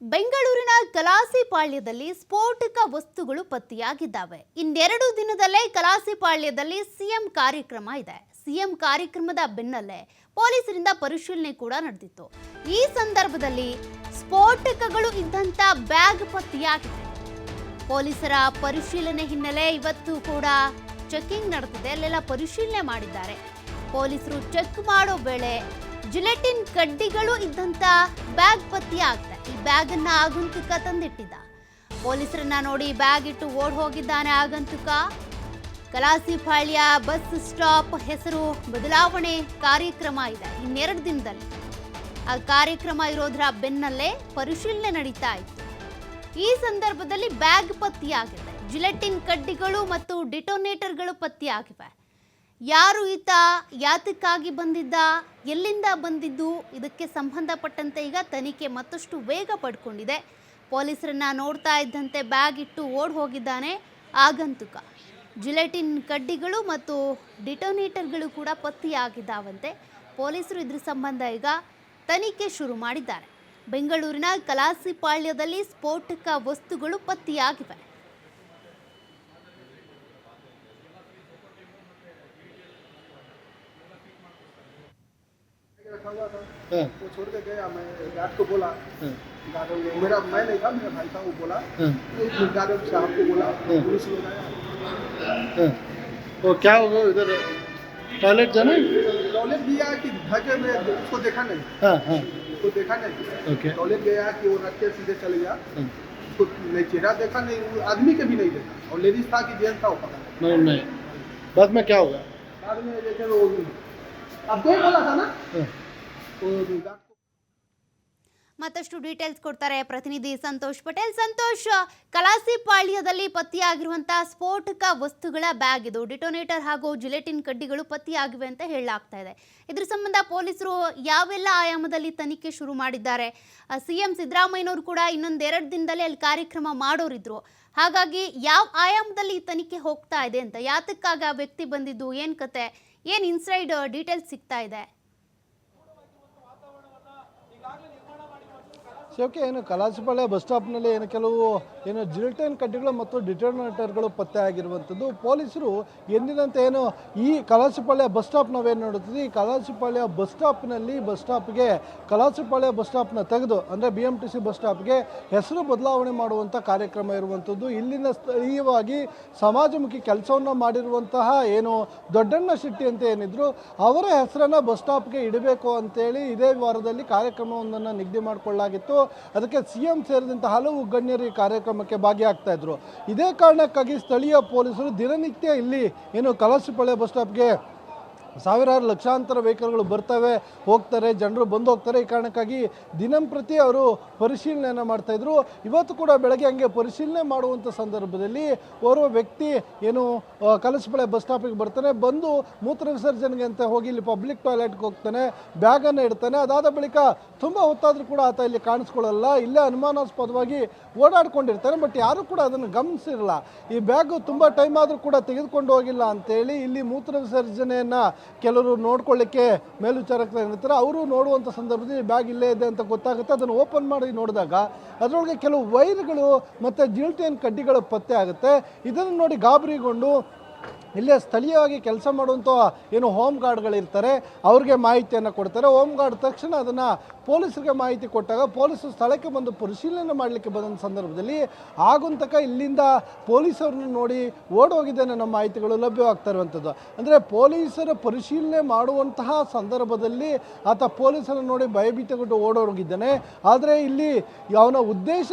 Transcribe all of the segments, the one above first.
ಬೆಂಗಳೂರಿನ ಕಲಾಸಿಪಾಳ್ಯದಲ್ಲಿ ಸ್ಫೋಟಕ ವಸ್ತುಗಳು ಪತ್ತೆಯಾಗಿದ್ದಾವೆ. ಇನ್ನೆರಡು ದಿನದಲ್ಲೇ ಕಲಾಸಿಪಾಳ್ಯದಲ್ಲಿ ಸಿಎಂ ಕಾರ್ಯಕ್ರಮ ಇದೆ. ಸಿಎಂ ಕಾರ್ಯಕ್ರಮದ ಬೆನ್ನಲ್ಲೇ ಪೊಲೀಸರಿಂದ ಪರಿಶೀಲನೆ ಕೂಡ ನಡೆದಿತ್ತು. ಈ ಸಂದರ್ಭದಲ್ಲಿ ಸ್ಫೋಟಕಗಳು ಇದ್ದಂತ ಬ್ಯಾಗ್ ಪತ್ತೆಯಾಗಿದೆ. ಪೊಲೀಸರ ಪರಿಶೀಲನೆ ಹಿನ್ನೆಲೆ ಇವತ್ತು ಕೂಡ ಚೆಕಿಂಗ್ ನಡೆದಿದೆ. ಅಲ್ಲೆಲ್ಲ ಪರಿಶೀಲನೆ ಮಾಡಿದ್ದಾರೆ. ಪೊಲೀಸರು ಚೆಕ್ ಮಾಡೋ ವೇಳೆ ಜಿಲೆಟಿನ್ ಕಡ್ಡಿಗಳು ಇದ್ದಂತ ಬ್ಯಾಗ್ ಪತ್ತೆಯಾಗಿದೆ ಈ ಬ್ಯಾಗ್ ಅನ್ನ ಆಗಂತುಕ ತಂದಿಟ್ಟಿದ್ದ. ಪೊಲೀಸರನ್ನ ನೋಡಿ ಬ್ಯಾಗ್ ಇಟ್ಟು ಓಡ್ ಹೋಗಿದ್ದಾನೆ ಆಗಂತುಕ. ಕಲಾಸಿಪಾಳ್ಯ ಬಸ್ ಸ್ಟಾಪ್ ಹೆಸರು ಬದಲಾವಣೆ ಕಾರ್ಯಕ್ರಮ ಇದೆ, ಇನ್ನೆರಡು ದಿನದಲ್ಲಿ. ಆ ಕಾರ್ಯಕ್ರಮ ಇರೋದ್ರ ಬೆನ್ನಲ್ಲೇ ಪರಿಶೀಲನೆ ನಡೀತಾ ಇತ್ತು. ಈ ಸಂದರ್ಭದಲ್ಲಿ ಬ್ಯಾಗ್ ಪತ್ತೆಯಾಗಿದೆ ಜಿಲೆಟಿನ್ ಕಡ್ಡಿಗಳು ಮತ್ತು ಡಿಟೋನೇಟರ್ಗಳು ಪತ್ತೆಯಾಗಿವೆ ಯಾರು ಈತ, ಯಾತಕ್ಕಾಗಿ ಬಂದಿದ್ದ, ಎಲ್ಲಿಂದ ಬಂದಿದ್ದು, ಇದಕ್ಕೆ ಸಂಬಂಧಪಟ್ಟಂತೆ ಈಗ ತನಿಖೆ ಮತ್ತಷ್ಟು ವೇಗ ಪಡ್ಕೊಂಡಿದೆ. ಪೊಲೀಸರನ್ನ ನೋಡ್ತಾ ಇದ್ದಂತೆ ಬ್ಯಾಗ್ ಇಟ್ಟು ಓಡ್ ಹೋಗಿದ್ದಾನೆ ಆಗಂತುಕ. ಜುಲೆಟಿನ್ ಕಡ್ಡಿಗಳು ಮತ್ತು ಡಿಟೋನೇಟರ್ಗಳು ಕೂಡ ಪತ್ತೆಯಾಗಿದ್ದಾವಂತೆ. ಪೊಲೀಸರು ಇದ್ರ ಸಂಬಂಧ ಈಗ ತನಿಖೆ ಶುರು ಮಾಡಿದ್ದಾರೆ. ಬೆಂಗಳೂರಿನ ಕಲಾಸಿಪಾಳ್ಯದಲ್ಲಿ ಸ್ಫೋಟಕ ವಸ್ತುಗಳು ಪತ್ತೆಯಾಗಿವೆ. हाँ, वो छोड़ के गया। मैं गार्ड को बोला हाँ, गार्ड को- मेरा मैं नहीं था मेरा भाई था वो बोला हाँ, तो गार्ड साहब को बोला हाँ। पुलिस लोग आया हाँ। वो क्या होगा इधर? टॉयलेट जाना है? टॉयलेट गया कि ढके में उसको देखा नहीं। हाँ हाँ। उसको देखा नहीं। ओके। टॉयलेट गया कि वो रख के सीधे चले गया। हाँ, उसको नहीं चेहरा देखा नहीं वो आदमी के भी नहीं देखा। और लेडीज़ था कि जेंट्स था वो पता नहीं नहीं। बाद में क्या होगा बाद में जैसे वो आपको ही बोला था ना? हाँ, ಮತ್ತಷ್ಟು ಡೀಟೇಲ್ಸ್ ಕೊಡ್ತಾರೆ ಪ್ರತಿನಿಧಿ ಸಂತೋಷ್ ಪಟೇಲ್. ಸಂತೋಷ್ ಕಲಾಸಿಪಾಳ್ಯದಲ್ಲಿ ಪತ್ತೆಯಾಗಿರುವಂತಹ ಸ್ಫೋಟಕ ವಸ್ತುಗಳ ಬ್ಯಾಗ್ ಇದು. ಡಿಟೋನೇಟರ್ ಹಾಗೂ ಜಿಲೆಟಿನ್ ಕಡ್ಡಿಗಳು ಪತ್ತೆಯಾಗಿವೆ ಅಂತ ಹೇಳಲಾಗ್ತಾ ಇದೆ. ಇದ್ರ ಸಂಬಂಧ ಪೊಲೀಸರು ಯಾವೆಲ್ಲ ಆಯಾಮದಲ್ಲಿ ತನಿಖೆ ಶುರು ಮಾಡಿದ್ದಾರೆ? ಸಿಎಂ ಸಿದ್ದರಾಮಯ್ಯನವರು ಕೂಡ ಇನ್ನೊಂದೆರಡು ದಿನದಲ್ಲಿ ಅಲ್ಲಿ ಕಾರ್ಯಕ್ರಮ ಮಾಡೋರಿದ್ರು. ಹಾಗಾಗಿ ಯಾವ ಆಯಾಮದಲ್ಲಿ ತನಿಖೆ ಹೋಗ್ತಾ ಇದೆ ಅಂತ, ಯಾತಕ್ಕಾಗಿ ಆ ವ್ಯಕ್ತಿ ಬಂದಿದ್ದು, ಏನು ಕತೆ, ಏನು ಇನ್ಸೈಡ್ ಡೀಟೇಲ್ಸ್ ಸಿಗ್ತಾ ಇದೆ? ಶಿವಕ್ಕೆ ಏನು ಕಲಾಸಿಪಾಳ್ಯ ಬಸ್ ಸ್ಟಾಪ್ನಲ್ಲಿ ಏನು ಕೆಲವು ಏನು ಜಿಲ್ಟೈನ್ ಕಡ್ಡಿಗಳು ಮತ್ತು ಡಿಟರ್ನೇಟರ್ಗಳು ಪತ್ತೆ ಆಗಿರುವಂಥದ್ದು. ಪೊಲೀಸರು ಎಂದಿನಂತೆ ಏನು ಈ ಕಲಾಸಿಪಾಳ್ಯ ಬಸ್ ಸ್ಟಾಪ್ ನಾವೇನು ನೋಡುತ್ತೀವಿ ಈ ಕಲಾಸಿಪಾಳ್ಯ ಬಸ್ ಸ್ಟಾಪ್ನಲ್ಲಿ ಬಸ್ ಸ್ಟಾಪ್ಗೆ ಕಲಾಸಿಪಾಳ್ಯ ಬಸ್ ಸ್ಟಾಪ್ನ ತೆಗೆದು, ಅಂದರೆ B M T C bus ಸ್ಟಾಪ್ಗೆ ಹೆಸರು ಬದಲಾವಣೆ ಮಾಡುವಂಥ ಕಾರ್ಯಕ್ರಮ ಇರುವಂಥದ್ದು. ಇಲ್ಲಿನ ಸ್ಥಳೀಯವಾಗಿ ಸಮಾಜಮುಖಿ ಕೆಲಸವನ್ನು ಮಾಡಿರುವಂತಹ ಏನು ದೊಡ್ಡಣ್ಣ ಶೆಟ್ಟಿ ಅಂತ ಏನಿದ್ರು, ಅವರ ಹೆಸರನ್ನು ಬಸ್ ಸ್ಟಾಪ್ಗೆ ಇಡಬೇಕು ಅಂತೇಳಿ ಇದೇ ವಾರದಲ್ಲಿ ಕಾರ್ಯಕ್ರಮವೊಂದನ್ನು ನಿಗದಿ ಮಾಡಿಕೊಳ್ಳಲಾಗಿತ್ತು. ಅದಕ್ಕೆ ಸಿ ಎಂ ಹಲವು ಗಣ್ಯರು ಈ ಕಾರ್ಯಕ್ರಮಕ್ಕೆ ಭಾಗಿಯಾಗ್ತಾ ಇದ್ರು. ಇದೇ ಕಾರಣಕ್ಕಾಗಿ ಸ್ಥಳೀಯ ಪೊಲೀಸರು ದಿನನಿತ್ಯ ಇಲ್ಲಿ ಏನು ಕಲಸಪಳ್ಳೆ ಬಸ್ ಸ್ಟಾಪ್ಗೆ ಸಾವಿರಾರು ಲಕ್ಷಾಂತರ ವೆಹಿಕಲ್ಗಳು ಬರ್ತವೆ, ಹೋಗ್ತಾರೆ, ಜನರು ಬಂದು ಹೋಗ್ತಾರೆ. ಈ ಕಾರಣಕ್ಕಾಗಿ ದಿನಂಪ್ರತಿ ಅವರು ಪರಿಶೀಲನೆಯನ್ನು ಮಾಡ್ತಾಯಿದ್ರು ಇವತ್ತು ಕೂಡ ಬೆಳಗ್ಗೆ ಹಂಗೆ ಪರಿಶೀಲನೆ ಮಾಡುವಂಥ ಸಂದರ್ಭದಲ್ಲಿ ಓರ್ವ ವ್ಯಕ್ತಿ ಏನು ಕಲಸಬಳೆ ಬಸ್ ಸ್ಟಾಪಿಗೆ ಬರ್ತಾನೆ, ಬಂದು ಮೂತ್ರ ವಿಸರ್ಜನೆಗೆ ಅಂತ ಹೋಗಿ ಇಲ್ಲಿ ಪಬ್ಲಿಕ್ ಟಾಯ್ಲೆಟ್ಗೆ ಹೋಗ್ತಾನೆ ಬ್ಯಾಗನ್ನು ಇಡ್ತಾನೆ. ಅದಾದ ಬಳಿಕ ತುಂಬ ಹೊತ್ತಾದರೂ ಕೂಡ ಆತ ಇಲ್ಲಿ ಕಾಣಿಸ್ಕೊಳ್ಳಲ್ಲ, ಇಲ್ಲೇ ಅನುಮಾನಾಸ್ಪದವಾಗಿ ಓಡಾಡ್ಕೊಂಡಿರ್ತಾನೆ ಬಟ್ ಯಾರೂ ಕೂಡ ಅದನ್ನು ಗಮನಿಸಿರಲ್ಲ. ಈ ಬ್ಯಾಗು ತುಂಬ ಟೈಮ್ ಆದರೂ ಕೂಡ ತೆಗೆದುಕೊಂಡು ಹೋಗಿಲ್ಲ ಅಂತೇಳಿ ಇಲ್ಲಿ ಮೂತ್ರ ವಿಸರ್ಜನೆಯನ್ನು ಕೆಲವರು ನೋಡ್ಕೊಳ್ಳಿಕ್ಕೆ ಮೇಲ್ವಿಚಾರಕರಾಗಿರ್ತಾರೆ ಅವರು ನೋಡುವಂಥ ಸಂದರ್ಭದಲ್ಲಿ ಬ್ಯಾಗ್ ಇಲ್ಲೇ ಇದೆ ಅಂತ ಗೊತ್ತಾಗುತ್ತೆ, ಅದನ್ನು ಓಪನ್ ಮಾಡಿ ನೋಡಿದಾಗ ಅದರೊಳಗೆ ಕೆಲವು ವೈರ್ಗಳು ಮತ್ತು ಜಿಲ್ಟೇನ್ ಕಡ್ಡಿಗಳು ಪತ್ತೆ ಆಗುತ್ತೆ. ಇದನ್ನು ನೋಡಿ ಗಾಬರಿಗೊಂಡು ಇಲ್ಲೇ ಸ್ಥಳೀಯವಾಗಿ ಕೆಲಸ ಮಾಡುವಂಥ ಏನು ಹೋಮ್ ಗಾರ್ಡ್ಗಳಿರ್ತಾರೆ, ಅವ್ರಿಗೆ ಮಾಹಿತಿಯನ್ನು ಕೊಡ್ತಾರೆ. ಹೋಮ್ ಗಾರ್ಡ್ ತಕ್ಷಣ ಅದನ್ನು ಪೊಲೀಸರಿಗೆ ಮಾಹಿತಿ ಕೊಟ್ಟಾಗ ಪೊಲೀಸರು ಸ್ಥಳಕ್ಕೆ ಬಂದು ಪರಿಶೀಲನೆ ಮಾಡಲಿಕ್ಕೆ ಬಂದ ಸಂದರ್ಭದಲ್ಲಿ ಆಗುಂತಕ ಇಲ್ಲಿಂದ ಪೊಲೀಸರನ್ನು ನೋಡಿ ಓಡೋಗಿದ್ದೇನೆ ನಮ್ಮ ಮಾಹಿತಿಗಳು ಲಭ್ಯವಾಗ್ತಾ ಇರುವಂಥದ್ದು. ಅಂದರೆ ಪೊಲೀಸರ ಪರಿಶೀಲನೆ ಮಾಡುವಂತಹ ಸಂದರ್ಭದಲ್ಲಿ ಆತ ಪೊಲೀಸರನ್ನು ನೋಡಿ ಭಯಭೀತಗೊಂಡು ಓಡೋಗಿದ್ದಾನೆ ಆದರೆ ಇಲ್ಲಿ ಅವನ ಉದ್ದೇಶ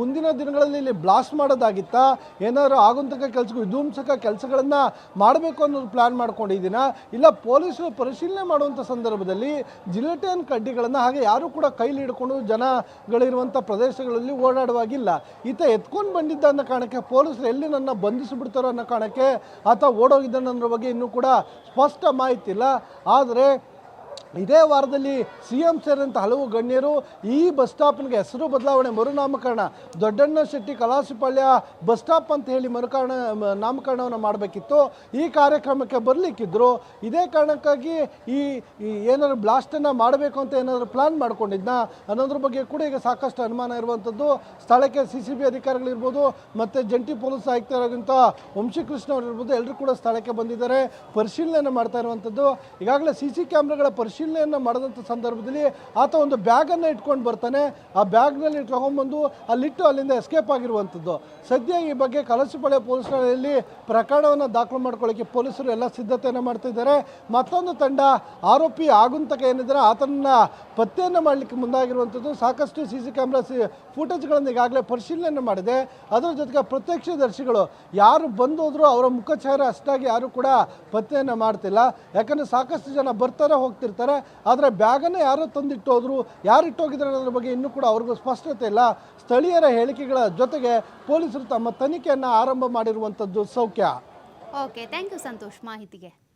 ಮುಂದಿನ ದಿನಗಳಲ್ಲಿ ಇಲ್ಲಿ ಬ್ಲಾಸ್ಟ್ ಮಾಡೋದಾಗಿತ್ತಾ, ಏನಾದರೂ ಆಗುಂತಕ ಕೆಲಸ ವಿಧ್ವಂಸಕ ಕೆಲಸಗಳನ್ನು ಮಾಡಬೇಕು ಅನ್ನೋದು ಪ್ಲ್ಯಾನ್ ಮಾಡ್ಕೊಂಡಿದ್ದೀನ? ಇಲ್ಲ ಪೊಲೀಸರು ಪರಿಶೀಲನೆ ಮಾಡುವಂಥ ಸಂದರ್ಭದಲ್ಲಿ ಜಿಲೆಟೆನ್ ಕಡ್ಡಿಗಳನ್ನು ಹಾಗೆ ಯಾರು ಕೂಡ ಕೈಲಿ ಹಿಡ್ಕೊಂಡು ಜನಗಳಿರುವಂಥ ಪ್ರದೇಶಗಳಲ್ಲಿ ಓಡಾಡುವಾಗಿಲ್ಲ. ಈತ ಎತ್ಕೊಂಡು ಬಂದಿದ್ದ ಅನ್ನೋ ಕಾರಣಕ್ಕೆ ಪೊಲೀಸರು ಎಲ್ಲಿ ನನ್ನ ಬಂಧಿಸಿಬಿಡ್ತಾರೋ ಅನ್ನೋ ಕಾರಣಕ್ಕೆ ಆತ ಓಡೋಗಿದ್ದಾನೆ ಅನ್ನೋ ಬಗ್ಗೆ ಇನ್ನೂ ಕೂಡ ಸ್ಪಷ್ಟ ಮಾಹಿತಿ ಇಲ್ಲ. ಆದರೆ ಇದೇ ವಾರದಲ್ಲಿ ಸಿ ಎಂ ಸೇರಿದಂಥ ಹಲವು ಗಣ್ಯರು ಈ ಬಸ್ ಸ್ಟಾಪ್ಗೆ ಹೆಸರು ಬದಲಾವಣೆ ಮರುನಾಮಕರಣ ದೊಡ್ಡಣ್ಣ ಶೆಟ್ಟಿ ಕಲಾಸಿಪಾಳ್ಯ ಬಸ್ ಸ್ಟಾಪ್ ಅಂತ ಹೇಳಿ ಮರುಕರಣ, ನಾಮಕರಣವನ್ನು ಮಾಡಬೇಕಿತ್ತು. ಈ ಕಾರ್ಯಕ್ರಮಕ್ಕೆ ಬರಲಿಕ್ಕಿದ್ರು. ಇದೇ ಕಾರಣಕ್ಕಾಗಿ ಈ ಏನಾದ್ರು ಬ್ಲಾಸ್ಟನ್ನು ಮಾಡಬೇಕು ಅಂತ ಏನಾದರೂ ಪ್ಲಾನ್ ಮಾಡ್ಕೊಂಡಿದ್ನ? ಅನ್ನೋದ್ರ ಬಗ್ಗೆ ಕೂಡ ಈಗ ಸಾಕಷ್ಟು ಅನುಮಾನ ಇರುವಂಥದ್ದು ಸ್ಥಳಕ್ಕೆ ಸಿ ಸಿ ಬಿ ಅಧಿಕಾರಿಗಳಿರ್ಬೋದು ಮತ್ತು ಜಂಟಿ ಪೊಲೀಸ್ ಆಯುಕ್ತರಾದಂಥ ವಂಶೀಕೃಷ್ಣ ಅವರು ಇರ್ಬೋದು ಎಲ್ಲರೂ ಕೂಡ ಸ್ಥಳಕ್ಕೆ ಬಂದಿದ್ದಾರೆ. ಪರಿಶೀಲನೆ ಮಾಡ್ತಾ ಇರುವಂಥದ್ದು ಈಗಾಗಲೇ ಸಿ ಸಿ ಕ್ಯಾಮ್ರಾಗಳ ಪರಿಶೀಲನೆಯನ್ನು ಮಾಡಿದಂಥ ಸಂದರ್ಭದಲ್ಲಿ ಆತ ಒಂದು ಬ್ಯಾಗನ್ನು ಇಟ್ಕೊಂಡು ಬರ್ತಾನೆ. ಆ ಬ್ಯಾಗ್ನಲ್ಲಿ ತಗೊಂಬಂದು ಅಲ್ಲಿಟ್ಟು ಅಲ್ಲಿಂದ ಎಸ್ಕೇಪ್ ಆಗಿರುವಂಥದ್ದು ಸದ್ಯ ಈ ಬಗ್ಗೆ ಕಲಸಿಪಾಳ್ಯ ಪೊಲೀಸ್ ಠಾಣೆಯಲ್ಲಿ ಪ್ರಕರಣವನ್ನು ದಾಖಲು ಮಾಡ್ಕೊಳ್ಳೋಕ್ಕೆ ಪೊಲೀಸರು ಎಲ್ಲ ಸಿದ್ಧತೆಯನ್ನು ಮಾಡ್ತಿದ್ದಾರೆ ಮತ್ತೊಂದು ತಂಡ ಆರೋಪಿ ಆಗುಂತಕ ಏನಿದ್ದಾರೆ ಆತನ ಪತ್ತೆಯನ್ನು ಮಾಡಲಿಕ್ಕೆ ಮುಂದಾಗಿರುವಂಥದ್ದು ಸಾಕಷ್ಟು ಸಿ ಸಿ ಕ್ಯಾಮ್ರಾ ಸಿ ಫುಟೇಜ್ಗಳನ್ನು ಈಗಾಗಲೇ ಪರಿಶೀಲನೆ ಮಾಡಿದೆ. ಅದರ ಜೊತೆಗೆ ಪ್ರತ್ಯಕ್ಷದರ್ಶಿಗಳು ಯಾರು ಬಂದೋದ್ರು ಅವರ ಮುಖಚಾರ ಅಷ್ಟಾಗಿ ಯಾರು ಕೂಡ ಪತ್ತೆಯನ್ನು ಮಾಡ್ತಿಲ್ಲ. ಯಾಕಂದರೆ ಸಾಕಷ್ಟು ಜನ ಬರ್ತಾರೆ, ಹೋಗ್ತಿರ್ತಾರೆ. ಆದರೆ ಬ್ಯಾಗನ್ನು ಯಾರೋ ತಂದಿಟ್ಟೋದ್ರು. ಯಾರು ಇಟ್ಟೋಗಿದ್ದಾರೆ ಅನ್ನೋದ್ರ ಬಗ್ಗೆ ಇನ್ನೂ ಕೂಡ ಅವ್ರಿಗೂ ಸ್ಪಷ್ಟತೆ ಇಲ್ಲ. ಸ್ಥಳೀಯರ ಹೇಳಿಕೆಗಳ ಜೊತೆಗೆ ಪೊಲೀಸರು ತಮ್ಮ ತನಿಖೆಯನ್ನು ಆರಂಭ ಮಾಡಿರುವಂಥದ್ದು ಸೌಖ್ಯ. ಓಕೆ ಥ್ಯಾಂಕ್ ಯು ಸಂತೋಷ್ ಮಾಹಿತಿಗೆ.